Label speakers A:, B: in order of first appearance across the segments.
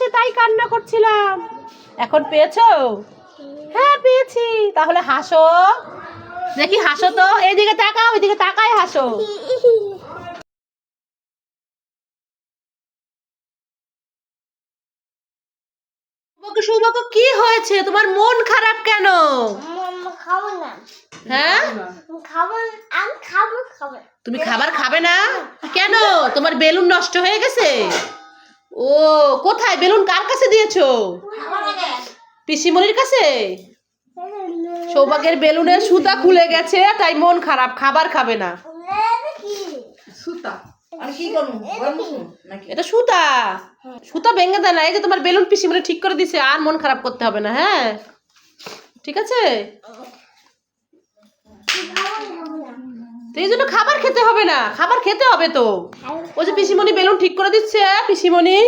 A: বসে তাই কান্না করছিলাম। এখন পেয়েছ? হ্যাঁ পেয়েছি। তাহলে হাসো। দেখি হাসো তো। এইদিকে তাকাও ওইদিকে তাকাই হাসো। সৌভাগ্য কি হয়েছে? তোমার মন খারাপ কেন?
B: খাব না।
A: হ্যাঁ?
B: খাব আমি খাব খাব।
A: তুমি খাবার খাবে না? কেন? তোমার বেলুন নষ্ট হয়ে গেছে? ও কোথায়? বেলুন কার কাছে দিয়েছ? পিসিমণির কাছে? সৌভাগ্যের বেলুনের সুতা খুলে গেছে তাই মন খারাপ খাবার খাবে না।
C: সুতা? আর কি করব? গরম নাকি?
A: এটা সুতা। সুতা ভেঙে দেয় না এই যে তোমার বেলুন পিসিমণি ঠিক করে দিছে আর মন খারাপ করতে হবে না হ্যাঁ? ঠিক আছে? তো এই জন্য খাবার খেতে হবে না খাবার খেতে হবে তো। ওই যে পিসিমণি বেলুন ঠিক করে দিচ্ছে পিসিমণি।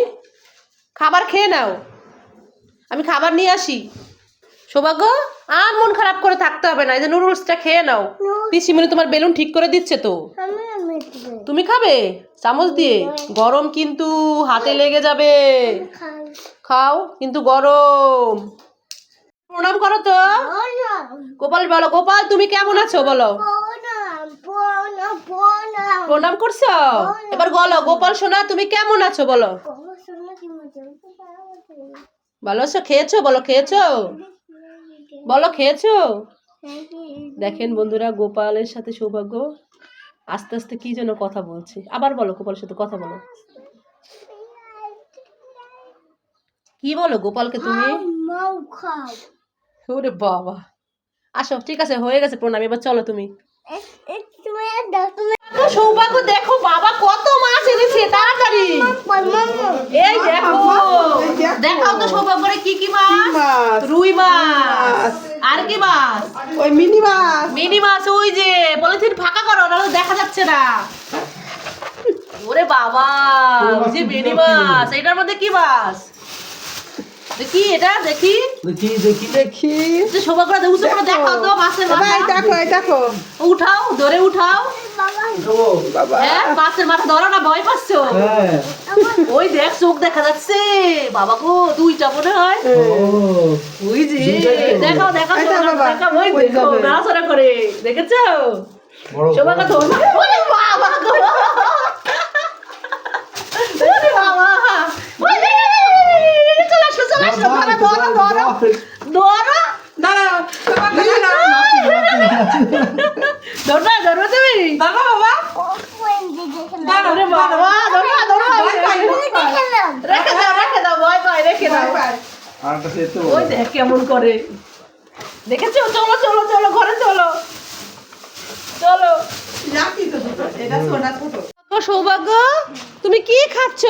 A: খাবার খেয়ে নাও। আমি খাবার নিয়ে আসি। সৌভাগ্য আর মন খারাপ করে থাকতে হবে না এই যে নুডলসটা খেয়ে নাও। পিসিমণি তোমার বেলুন ঠিক করে দিচ্ছে তো। তুমি খাবে? চামচ দিয়ে। গরম কিন্তু হাতে লেগে যাবে। খাও কিন্তু গরম। প্রণাম করো তো। গোপাল বলো গোপাল তুমি কেমন আছো? বলো।
B: প্রণাম
A: করছ? এবার বলো গোপাল সোনা তুমি কেমন আছো? বলো। আছো খেয়েছো? বলো খেয়েছো? বলো খেয়েছো? দেখেন বন্ধুরা গোপালের সাথে সৌভাগ্য। আস্তে আস্তে কি যেন কথা বলছে। আবার বলো গোপালের সাথে কথা বলো। কি বলো গোপালকে তুমি?
B: খাও।
A: ওরে বাবা আসো ঠিক আছে হয়ে গেছে প্রণাম এবার চলো তুমি সৌভাগ্য দেখো বাবা কত মাছ এনেছে তাড়াতাড়ি এই দেখো দেখাও তো সৌভাগ্যরে কি কি মাছ
C: মাছ
A: রুই মাছ আর কি মাছ
C: ওই মিনি মাছ
A: মিনি মাছ ওই যে পলিথিন ফাঁকা করো নাহলে দেখা যাচ্ছে না ওরে বাবা যে মিনি মাছ এটার মধ্যে কি মাছ দেখি এটা দেখি।
C: দেখি দেখি দেখি।
A: যে সৌভাগ্য উঁচু করে দেখাও তো মাছের
C: এবার এই দেখো এই দেখো।
A: উঠাও ধরে উঠাও।
C: বাবা।
A: হ্যাঁ মাথা ধরো না ভয় পাচ্ছ?
C: হ্যাঁ।
A: ওই দেখ চোখ দেখা যাচ্ছে। বাবা গো দুইটা মনে হয়।
C: ও
A: ওই যে দেখাও ওই দেখো। করে দেখেছ? গো। বাবা ওই রে, রে, রে, রে, রে, রে, রে, চলে আসলো ধরো ধরো ধরো। ধরো। ধরো। ধরো তুমি।
C: বাবা
A: বাবা। ধরো না, ধরো রেখে দাও রেখে দাও ভয় পায় রেখে দাও
C: আরেকটা সে তো
A: ওই দেখ কেমন করে। দেখেছ? চলো চলো চলো ঘরে চলো। চলো। সৌভাগ্য তুমি কি খাচ্ছ?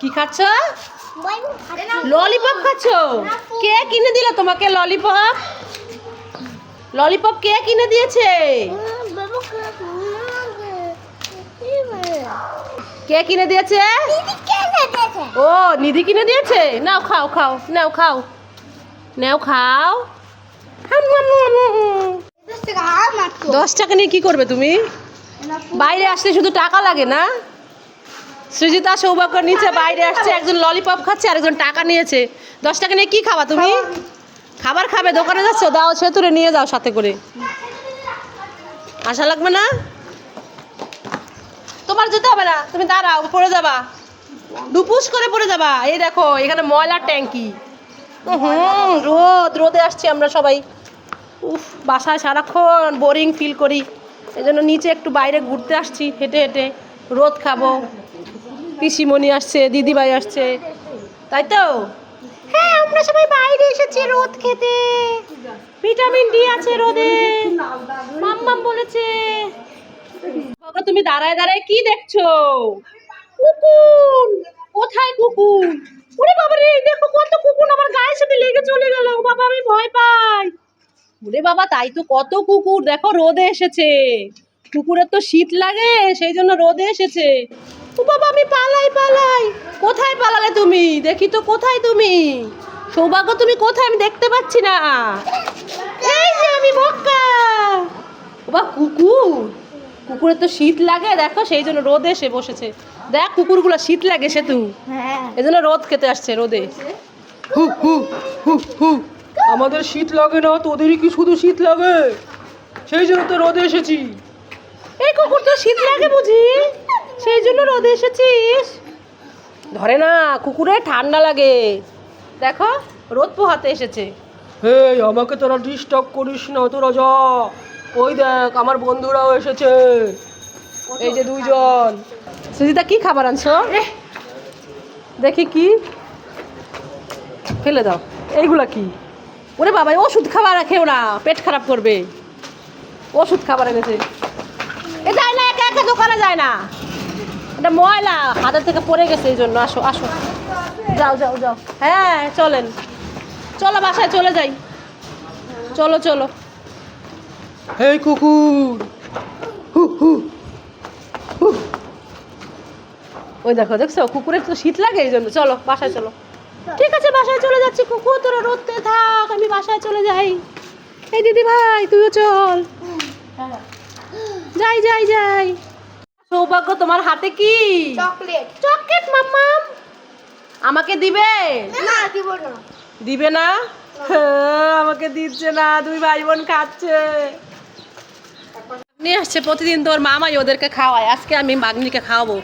A: কি খাচ্ছ? ললিপপ খাচ্ছ? কে কিনে দিল তোমাকে ললিপপ ললিপপ কে কিনে দিয়েছে? কে কিনে দিয়েছে? ও, নিধি কিনে দিয়েছে? নাও খাও খাও, নাও খাও। নাও খাও। দশ টাকা নিয়ে কি করবে তুমি? বাইরে আসলে শুধু টাকা লাগে না? সৃজিতা সৌভাগ্য নিচে বাইরে আসছে একজন ললিপপ খাচ্ছে আরেকজন টাকা নিয়েছে। দশ টাকা নিয়ে কি খাবা তুমি? খাবার। খাবে দোকানে যাচ্ছ দাও সে তুলে নিয়ে যাও সাথে করে। আশা লাগবে না? তোমার যেতে হবে না তুমি দাঁড়াও পড়ে যাবা। ডুপুস করে পড়ে যাবা। এই দেখো এখানে ময়লার ট্যাঙ্কি। হুম রোদ রোদে আসছি আমরা সবাই। উফ বাসায় সারাক্ষণ বোরিং ফিল করি। এই জন্য নিচে একটু বাইরে ঘুরতে আসছি হেঁটে হেঁটে। রোদ খাব। পিসিমণি আসছে দিদিভাই আসছে। তাই তো? হ্যাঁ আমরা সবাই বাইরে এসেছি রোদ খেতে। ভিটামিন ডি আছে রোদে। মাম্মাম বলেছে। বাবা তুমি দাঁড়ায় দাঁড়ায় কি দেখছ? কুকুর! কোথায় কুকুর? ওরে বাবা রে দেখো কত কুকুর আমার গায়ের সাথে লেগে চলে গেল। বাবা আমি ভয় পাই। ওরে বাবা তাই তো কত কুকুর। দেখো রোদে এসেছে। কুকুরের তো শীত লাগে সেই জন্য রোদে এসেছে। ও বাবা আমি পালাই পালাই। কোথায় পালালে তুমি? দেখি তো কোথায় তুমি? সৌভাগ্য তুমি কোথায়? আমি দেখতে পাচ্ছি না। এই যে আমি মক্কা। ও বা কুকুর? কুকুরের তো শীত লাগে দেখো সেই জন্য রোদে এসে বসেছে। দেখ কুকুরগুলো শীত লাগে সেতু।
B: হ্যাঁ।
A: এই জন্য রোদ খেতে আসছে রোদে। হু হু হু হু। আমাদের শীত লাগে না তোদেরই কি শুধু শীত লাগে? সেই জন্য তো রোদে এসেছি। এই কুকুর তো শীত লাগে বুঝি? সেই জন্য রোদে এসেছিস? ধরে না কুকুরে ঠান্ডা লাগে। দেখো রোদ পোহাতে এসেছে। হেই আমাকে তোরা ডিস্টার্ব করিস না তোরা যা। ওই দেখ আমার বন্ধুরাও এসেছে। এই যে দুইজন। সুজিতা কি খাবার আনছো? দেখি কি। ফেলে দাও। এইগুলা কি? ওরে বাবা ওষুধ খাবার খেও না পেট খারাপ করবে। ওষুধ খাবার এনেছে। এ যায় না একা একা দোকানে যায় না। এটা ময়লা হাতের থেকে পড়ে গেছে এই জন্য। আসো আসো। যাও যাও যাও। হ্যাঁ চলেন। চলো বাসায় চলে যাই। চলো চলো। হেই কুকুর! হু হু হু। ওই দেখো দেখছ? কুকুরের তো শীত লাগে এই জন্য। চলো বাসায় চলো। ঠিক আছে বাসায় চলে যাচ্ছি কুকুর। তোরা রোদতে থাক আমি বাসায় চলে যাই। এই দিদি ভাই তুইও চল। যাই যাই যাই। সৌভাগ্য তোমার হাতে কি?
B: চকলেট।
A: চকলেট মাম্মাম। আমাকে দিবে?
B: না দিব না।
A: দিবে না? হ্যাঁ, আমাকে দিচ্ছে না দুই ভাই বোন খাচ্ছে। নিয়ে আসছে প্রতিদিন তোর মামাই ওদেরকে খাওয়ায়। আজকে আমি মাগনিকে খাওয়াবো।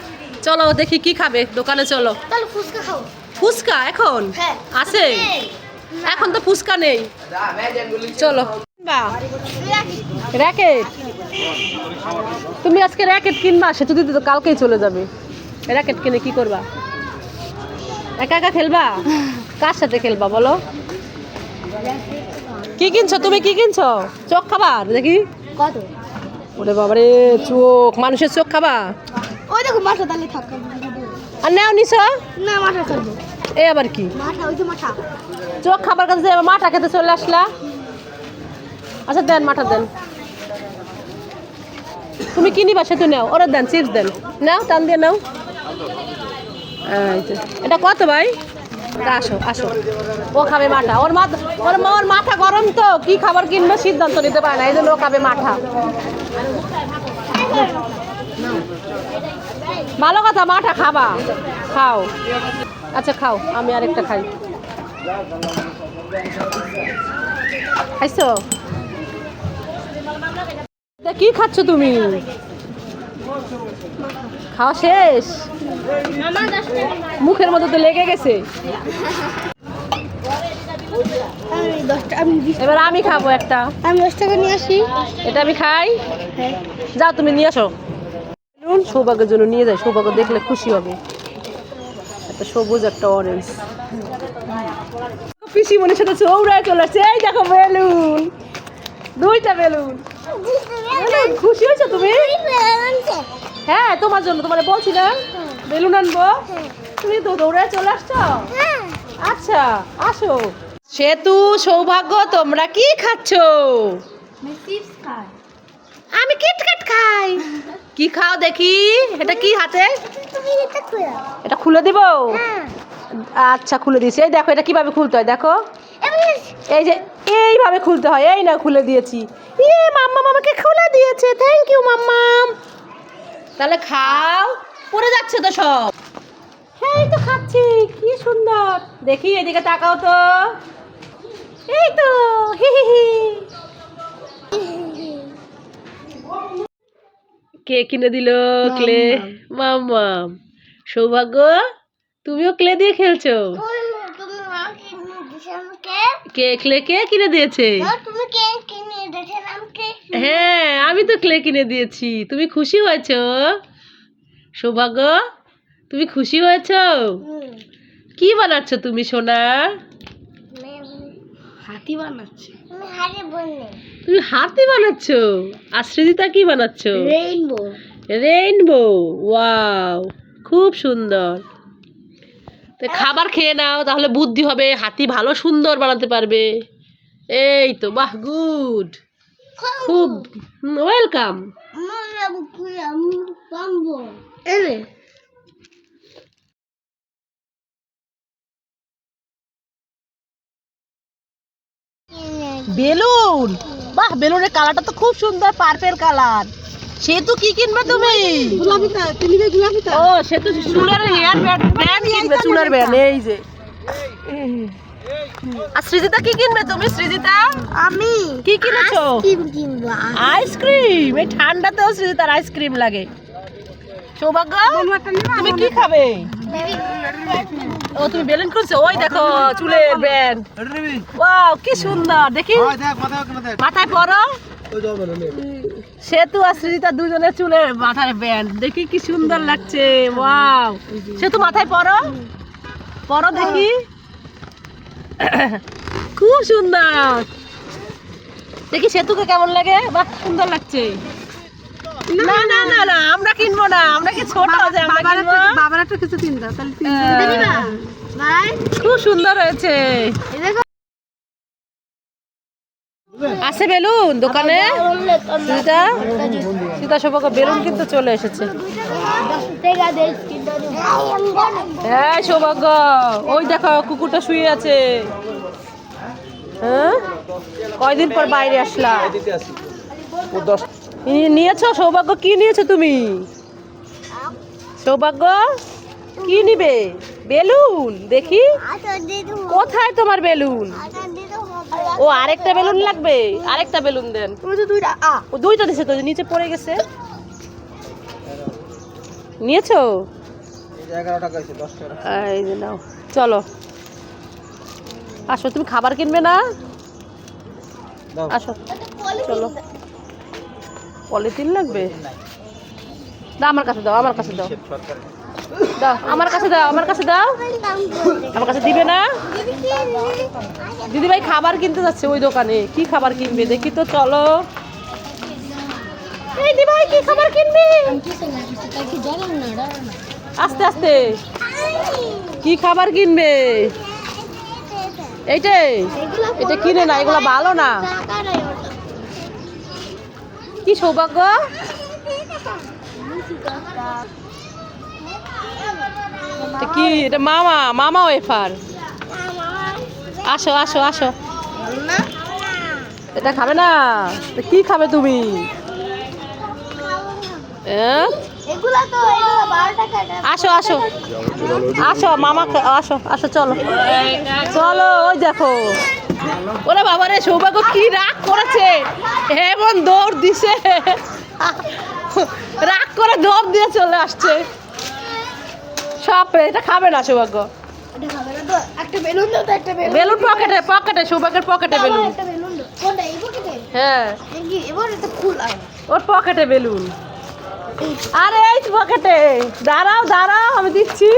A: চলো দেখি কি খাবে। দোকানে চলো।
B: ফুচকা খাও
A: ফুচকা এখন?
B: হ্যাঁ।
A: আছে? এখন তো ফুচকা নেই। চলো। বা র্যাকেট। তুমি আজকে র্যাকেট কিনবা সেতু দিদি তো কালকেই চলে যাবে। র্যাকেট কিনে কি করবা? একা একা খেলবা? কার সাথে খেলবা বলো? কি কিনছো তুমি? কি কিনছো? চোখ খাবার দেখি
B: কত
A: ওরে বাবারে চোখ মানুষের চোখ খাবা?
B: ওই দেখো মাথা তাহলে থাক।
A: আর নাও নিছ?
B: না মাথা খাব
A: এ আবার কি?
B: মাথা ওই যে মাথা।
A: চোখ খাবার কাছে মাঠা খেতে চলে আসলা। আচ্ছা দেন মাঠা দেন। তুমি কি নিবা সেতু নাও ওরা দেন চিপস দেন। নাও, টান দিয়ে নাও। এটা কত ভাই? আসো আসো। ও খাবে মাঠা। ওর মাথা, ওর মা, ওর মাথা গরম তো, কি খাবার কিনবে? সিদ্ধান্ত নিতে পারে না, এই জন্য ও খাবে মাঠা। ভালো কথা, মাঠা খাবা। খাও। আচ্ছা খাও, আমি আরেকটা খাই। খাইছো? কি খাচ্ছ তুমি? খাওয়া শেষ? মুখের মতো তো লেগে গেছে। এবার আমি খাব একটা।
B: আমি দশ টাকা নিয়ে আসি।
A: এটা আমি খাই।
B: হ্যাঁ।
A: যাও তুমি নিয়ে আসো। বেলুন সৌভাগ্যের জন্য নিয়ে যাই। সৌভাগ্য দেখলে খুশি হবে। একটা সবুজ একটা অরেঞ্জ পিসি মনের সাথে চৌড়ায় চলে আসছে। এই দেখো বেলুন। দুইটা বেলুন। খুশি হয়েছো তুমি? হ্যাঁ তোমার জন্য। তোমার বলছি না বেলুন আনব। তুমি তো দৌড়ায় চলে আসছো? আচ্ছা আসো। সেতু সৌভাগ্য তোমরা কি খাচ্ছো? আমি কিটক্যাট খাই। কি খাও দেখি? এটা কি হাতে?
B: এটা খুলে
A: দিব?
B: হ্যাঁ।
A: আচ্ছা খুলে দিয়েছি। এই দেখো এটা কীভাবে খুলতে হয়? দেখো। এই যে এইভাবে খুলতে হয় এই না খুলে দিয়েছি। ইয়ে মাম্মা মামাকে খুলে দিয়েছে থ্যাংক ইউ মাম্মাম। তাহলে খাও পড়ে যাচ্ছে তো সব। হ্যাঁ এই তো খাচ্ছি কি সুন্দর। দেখি এদিকে তাকাও তো। এই তো হি হি হি। কে কিনে দিল ক্লে? মাম্মাম। সৌভাগ্য তুমিও ক্লে দিয়ে খেলছো
B: তুমি আমাকে কিনে দিয়েছ আমাকে
A: কে ক্লে কে কিনে দিয়েছে?
B: তুমি কে কিনে দিয়েছ আমাকে
A: হ্যাঁ আমি তো ক্লে কিনে দিয়েছি। তুমি খুশি হয়েছো? সৌভাগ্য তুমি খুশি হয়েছো? কি বানাচ্ছ তুমি সোনা?
B: হাতি বানাচ্ছে। আমি হাতে
A: তুমি হাতি বানাচ্ছ? আর সৃজিতা কি বানাচ্ছ?
B: রেইনবো
A: রেইনবো ওয়াও খুব সুন্দর। তো খাবার খেয়ে নাও তাহলে বুদ্ধি হবে হাতি ভালো সুন্দর বানাতে পারবে। এই তো বাহ গুড খুব ওয়েলকাম
B: এনে।
A: বেলুন। বাহ বেলুনের কালারটা তো খুব সুন্দর পার্পেল কালার সেতু কি কিনবে তুমি? ও সেতু চুলের হেয়ার ব্যান্ড ব্যান্ড কিনবে চুলের ব্যান্ড এই যে। আর সৃজিতা কি কিনবে তুমি সৃজিতা?
B: আমি
A: কি কিনেছো? আইসক্রিম এই ঠান্ডাতেও সৃজিতার আইসক্রিম লাগে। সৌভাগ্য? তুমি কি খাবে? ও তুমি বেলুন খুলছো? ওই দেখো চুলের ব্যান্ড। ওয়াও কি সুন্দর দেখি।
C: মাথায় কেন
A: পরো। সেতু আর সৃজিতা দুজনের চুলের মাথায় ব্যান্ড দেখি কি সুন্দর লাগছে। ওয়াও সেতু মাথায় পরো। পরো দেখি। খুব সুন্দর। দেখি সেতুকে কেমন লাগে? বাহ সুন্দর লাগছে। না না না না আমরা কিনবো না। আমরা কি ছোট আমরা কিনবো?
C: বাবার একটা কিছু তাহলে তিন
A: হ্যাঁ, খুব সুন্দর হয়েছে। আছে বেলুন দোকানে? সীতা সীতা সৌভাগ্য বেলুন কিন্তু চলে এসেছে। হ্যাঁ সৌভাগ্য, ওই দেখো, কুকুরটা শুয়ে আছে। হ্যাঁ? কয়দিন পর বাইরে আসলাম নি- নিয়েছো? সৌভাগ্য, কি নিয়েছো তুমি? সৌভাগ্য, কি নিবে? বেলুন, দেখি। কোথায় তোমার বেলুন? ও আরেকটা বেলুন লাগবে। আরেকটা বেলুন দেন।
B: দুইটা আ।
A: ও দুইটা দিছে তো নিচে পড়ে গেছে। নিয়েছো?
C: এগারো টাকা আছে দশ টাকা
A: এই যে নাও চলো। আসো তুমি খাবার কিনবে না?
C: দাও।
A: আসো চলো। পলিথিন লাগবে? দাও আমার কাছে দাও আমার কাছে দাও। দাও, আমার কাছে দাও, আমার কাছে দাও। আমার কাছে দিবে না? দিদিভাই খাবার কিনতে যাচ্ছে ওই দোকানে। কি খাবার কিনবে? দেখি তো, চলো। কিনবে? আস্তে আস্তে। কি খাবার কিনবে? এইটাই। এটা কিনে না, এগুলো ভালো না। কি সৌভাগ্য? কি? এটা মামা মামা ওয়েফার। আসো আসো আসো। এটা খাবে না? কি খাবে তুমি? হ্যাঁ? আসো আসো। আসো, মামা আসো আসো, চলো। চলো, ওই দেখো। ওরে বাবা রে, সৌভাগ্য কি রাগ করেছে। এমন দৌড় দিছে। রাগ করে দৌড় দিয়ে চলে আসছে। সব এটা খাবে না সৌভাগ্য।
B: এটা খাবে না তো বেলুন
A: পকেটে পকেটে সৌভাগ্যের পকেটে বেলুন। হ্যাঁ। ওর পকেটে বেলুন। আরে এই পকেটে। দাঁড়াও দাঁড়াও আমি দিচ্ছি।